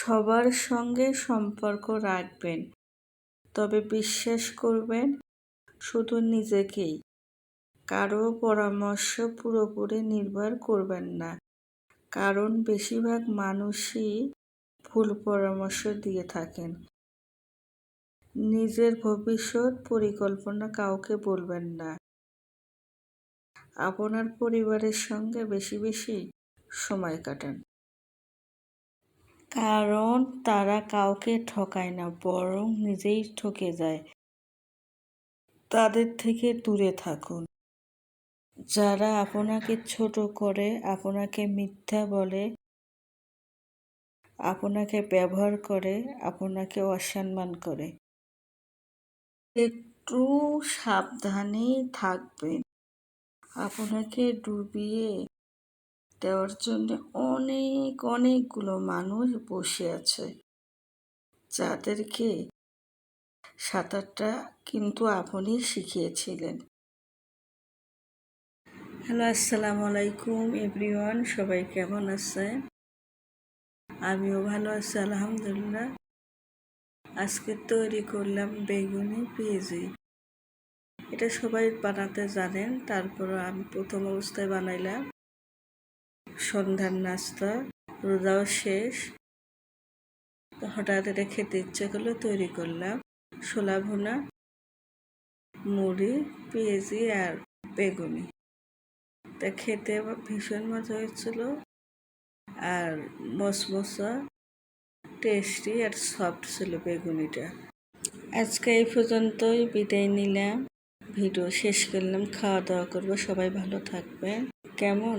সবার সঙ্গে সম্পর্ক রাখবেন। তবে বিশ্বাস করবেন, শুধু নিজেকেই। কারও পরামর্শ পুরোপুরি নির্ভর করবেন না। কারণ বেশিরভাগ মানুষই ভুল পরামর্শ দিয়ে থাকেন। নিজের ভবিষ্যৎ পরিকল্পনা কাউকে বলবেন না। আপনার পরিবারের সঙ্গে বেশি বেশি সময় কাটান। কারণ তারা কাউকে ঠকায় না, বরং নিজেই ঠকে যায়। তাদের থেকে দূরে থাকুন। যারা আপনাকে ছোট করে, আপনাকে মিথ্যা বলে, আপনাকে ব্যবহার করে, আপনাকে অসম্মান করে। একটু সাবধানেই থাকবেন। আপনাকে ডুবিয়ে দেওয়ার জন্য অনেক, অনেকগুলো মানুষ বসে আছে। যাদেরকে সাঁতারটা কিন্তু আপনি শিখিয়েছিলেন। হ্যালো, আসসালামু আলাইকুম এভরিওয়ান, সবাই কেমন আছে আমিও ভালো আছি, আলহামদুলিল্লাহ। আজকে তৈরি করলাম বেগুনি পেঁয়াজি। এটা সবাই বানাতে জানেন, তারপরও আমি প্রথম অবস্থায় বানাইলাম। সন্ধ্যার নাস্তা, রোজাও শেষ। হঠাৎ এটা খেতে ইচ্ছে করল, তৈরি করলাম। ছোলা ভুনা, মুড়ি, পেঁয়াজি আর বেগুনি। তা খেতে ভীষণ মজা হয়েছিল আর মশমশা, টেস্টি আর সফট ছিল বেগুনিটা। আজকে এই পর্যন্তই বিদায় নিলাম। ভিডিও শেষ করলাম, খাওয়া দাওয়া করব, সবাই ভালো থাকবেন। কেমন?